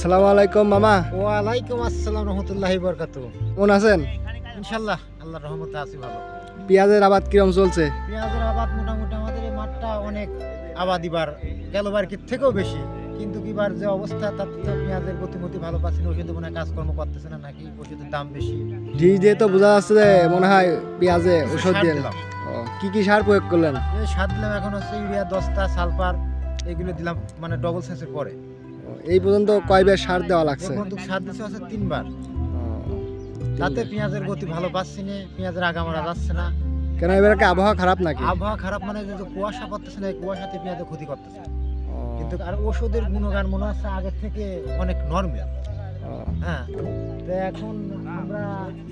আসসালামু আলাইকুম মামা। ওয়ালাইকুম আসসালাম রহমতুল্লাহি বরকাত কেমন আছেন? ইনশাল্লাহ আল্লাহর রহমতে আছি ভালো। পেঁয়াজের আবাদ কিরম চলছে? পেঁয়াজের আবাদ মোটামুটি আমাদের এই মাঠটা অনেক আবাদিবার গেলবার কি থেকেও বেশি। কিন্তু কিবার যে অবস্থা তাতে তো পেঁয়াজের গতিমতি ভালো পাচ্ছি না ওষুধে মনে হয় কাজকর্ম করতেছে না নাকি ওষুধের দাম বেশি। ঢিস দিয়ে তো বোঝা যাচ্ছে যে মনে হয় পেঁয়াজে ওষুধ দিয়ে দিলাম। কি কি সার প্রয়োগ করলেন? এই সার দিলাম এখন হচ্ছে ইউরিয়া দশটা সালফার এগুলো দিলাম মানে ডবল সেন্সের পরে। এই পর্যন্ত কয়বার সার দেওয়া লাগছে? সার দিচ্ছে হচ্ছে তিনবার। তাতে পেঁয়াজের গতি ভালো পাচ্ছি না পেঁয়াজের আগামারা যাচ্ছে না। কেন এবার কি আবহাওয়া খারাপ নাকি? আবহাওয়া খারাপ মানে যে কুয়াশা পড়তেছে না কুয়াশাতে পেঁয়াজের ক্ষতি করতেছে। কিন্তু আর ওষুধের গুণগান মনে হচ্ছে আগের থেকে অনেক নর্মাল হ্যাঁ তো এখন আমরা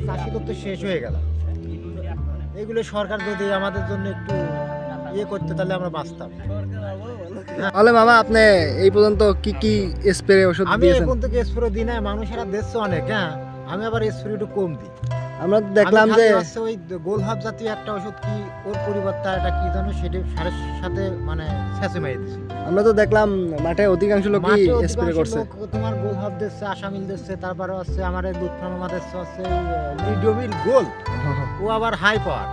চাষি করতে শেষ হয়ে গেল এগুলো সরকার যদি আমাদের জন্য একটু ইয়ে করতে তাহলে আমরা বাঁচতাম। তাহলে মামা আপনি এই পর্যন্ত কি কি স্প্রে ওষুধ আমি দিয়েছেন? এখন থেকে স্প্রে দিই না মানুষেরা দেখছে অনেক হ্যাঁ? আমি আবার স্প্রে একটু কম দিই। আমরা তো দেখলাম যে ওই গোলহাব জাতীয় একটা ওষুধ কি ওর পরিবর্তে একটা কি জানো সেটা সারের সাথে মানে মেরে দিছি আমরা তো দেখলাম মাঠে অধিকাংশ লোকই মাঠে স্প্রে করছে। লোক তোমার গোলহাব দিচ্ছে আসামিল দিচ্ছে তারপরে হচ্ছে আমার দুধ ফার্মা দিচ্ছে লিডোমিল গোল ও আবার হাই পাওয়ার